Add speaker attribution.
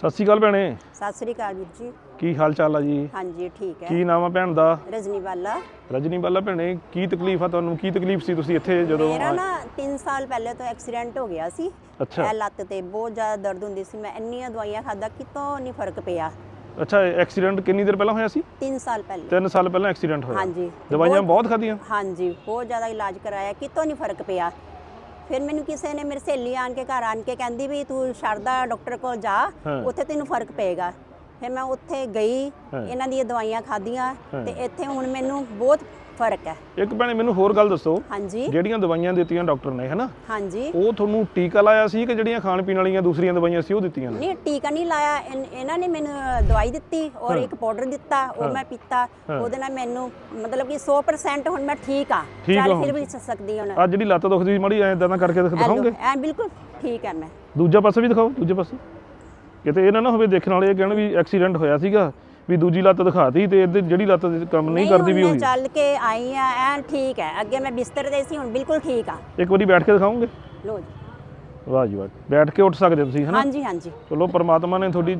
Speaker 1: ਸਤਿ ਸ਼੍ਰੀ ਅਕਾਲ ਭੈਣੇ।
Speaker 2: ਸਤਿ ਸ੍ਰੀ ਅਕਾਲ ਵੀਰ ਜੀ।
Speaker 1: ਕੀ ਹਾਲ ਚਾਲ ਆ ਜੀ?
Speaker 2: ਹਾਂਜੀ ਠੀਕ ਹੈ।
Speaker 1: ਕੀ ਨਾਮ ਆ ਭੈਣ ਦਾ?
Speaker 2: ਰਜਨੀ ਵਾਲਾ
Speaker 1: ਰਜਨੀ ਬਾਲਾ ਭੈਣੇ ਕੀ ਤਕਲੀਫ ਆ ਤੁਹਾਨੂੰ? ਕੀ ਤਕਲੀਫ ਸੀ ਤੁਸੀਂ ਇੱਥੇ ਜਦੋਂ
Speaker 2: ਮੇਰਾ ਨਾ 3 ਸਾਲ ਪਹਿਲੇ ਤੋਂ ਐਕਸੀਡੈਂਟ ਹੋ ਗਿਆ ਸੀ।
Speaker 1: ਅੱਛਾ।
Speaker 2: ਇਹ ਲੱਤ ਤੇ ਬਹੁਤ ਜ਼ਿਆਦਾ ਦਰਦ ਹੁੰਦੀ ਸੀ। ਮੈਂ ਇੰਨੀਆਂ ਦਵਾਈਆਂ ਖਾਦਾ ਕਿਤੋਂ ਨਹੀਂ ਫ਼ਰਕ ਪਿਆ।
Speaker 1: ਅੱਛਾ ਐਕਸੀਡੈਂਟ ਕਿੰਨੀ ਦੇਰ ਪਹਿਲਾਂ ਹੋਇਆ ਸੀ?
Speaker 2: 3 ਸਾਲ ਪਹਿਲੇ।
Speaker 1: 3 ਸਾਲ ਪਹਿਲਾਂ ਐਕਸੀਡੈਂਟ ਹੋਇਆ।
Speaker 2: ਹਾਂਜੀ।
Speaker 1: ਦਵਾਈਆਂ ਬਹੁਤ ਖਾਧੀਆਂ?
Speaker 2: ਹਾਂਜੀ ਬਹੁਤ ਜ਼ਿਆਦਾ ਇਲਾਜ ਕਰਾਇਆ ਕਿਤੋਂ ਨਹੀਂ ਫ਼ਰਕ ਪਿਆ। ਫਿਰ ਮੈਨੂੰ ਕਿਸੇ ਨੇ ਮੇਰੀ ਸਹੇਲੀ ਆਣ ਕੇ ਘਰ ਆਣ ਕੇ ਕਹਿੰਦੀ ਵੀ ਤੂੰ ਸ਼ਰਦਾ ਡਾਕਟਰ ਕੋਲ ਜਾ। ਉੱਥੇ ਤੈਨੂੰ ਫ਼ਰਕ ਪਏਗਾ ਫਿਰ ਮੈਂ ਉੱਥੇ ਗਈ। ਇਹਨਾਂ ਦੀਆਂ ਦਵਾਈਆਂ ਖਾਧੀਆਂ। ਤੇ ਇੱਥੇ ਹੁਣ ਮੈਨੂੰ ਬਹੁਤ ਫ਼ਰਕ ਹੈ।
Speaker 1: ਇੱਕ ਭੈਣੇ ਮੈਨੂੰ ਹੋਰ ਗੱਲ ਦੱਸੋ।
Speaker 2: ਹਾਂਜੀ।
Speaker 1: ਜਿਹੜੀਆਂ ਦਵਾਈਆਂ ਦਿੱਤੀਆਂ ਡਾਕਟਰ ਨੇ ਹੈਨਾ?
Speaker 2: ਹਾਂਜੀ।
Speaker 1: ਉਹ ਤੁਹਾਨੂੰ ਟੀਕਾ ਲਾਇਆ ਸੀ ਕਿ ਜਿਹੜੀਆਂ ਖਾਣ ਪੀਣ ਵਾਲੀਆਂ ਦੂਸਰੀਆਂ ਦਵਾਈਆਂ ਸੀ ਉਹ ਦਿੱਤੀਆਂ ਨੇ?
Speaker 2: ਨਹੀਂ ਟੀਕਾ ਨਹੀਂ ਲਾਇਆ। ਇਹਨਾਂ ਨੇ ਮੈਨੂੰ ਦਵਾਈ ਦਿੱਤੀ ਔਰ ਇੱਕ ਪਾਊਡਰ ਦਿੱਤਾ ਉਹ ਮੈਂ ਪੀਤਾ। ਉਹਦੇ ਨਾਲ ਮੈਨੂੰ ਮਤਲਬ ਕਿ 100% ਹੁਣ ਮੈਂ ਠੀਕ ਆ।
Speaker 1: ਆ
Speaker 2: ਚੱਲ। ਫਿਰ ਵੀ ਚੱਲ ਸਕਦੀ ਹਾਂ
Speaker 1: ਆ ਜਿਹੜੀ ਲੱਤ ਦੁਖਦੀ ਸੀ ਮੜੀ ਐਂ ਇਦਾਂ ਕਰਕੇ ਦਿਖ- ਦਿਖਾਓਗੇ?
Speaker 2: ਐ ਬਿਲਕੁਲ ਠੀਕ ਹੈ ਮੈਂ।
Speaker 1: ਦੂਜਾ ਪਾਸੇ ਵੀ ਦਿਖਾਓ ਦੂਜੇ ਪਾਸੇ। ਕਿਤੇ ਇਹ ਨਾ ਹੋਵੇ ਦੇਖਣ ਵਾਲੇ ਇਹ ਕਹਿਣ ਵੀ ਐਕਸੀਡੈਂਟ ਹੋਇਆ ਸੀਗਾ ਵੀ ਦੂਜੀ ਲੱਤ ਦਿਖਾਤੀ ਤੇ ਇਹਦੇ ਜਿਹੜੀ ਲੱਤ ਕੰਮ ਨਹੀਂ ਕਰਦੀ ਵੀ ਉਹੀ।
Speaker 2: ਚੱਲ ਕੇ ਆਈ ਆ ਐ ਠੀਕ ਹੈ। ਅੱਗੇ ਮੈਂ ਬਿਸਤਰ ਤੇ ਸੀ ਹੁਣ ਬਿਲਕੁਲ ਠੀਕ ਆ।
Speaker 1: ਇੱਕ ਵਾਰੀ ਬੈਠ ਕੇ ਦਿਖਾਓਗੇ?
Speaker 2: ਲੋ ਜੀ।
Speaker 1: ਵਾਹ ਜੀ ਵਾਹ ਬੈਠ ਕੇ ਉੱਠ ਸਕਦੇ ਤੁਸੀਂ ਹਨਾ
Speaker 2: ਹਾਂਜੀ ਹਾਂਜੀ।
Speaker 1: ਚਲੋ ਪ੍ਰਮਾਤਮਾ ਨੇ ਤੁਹਾਡੀ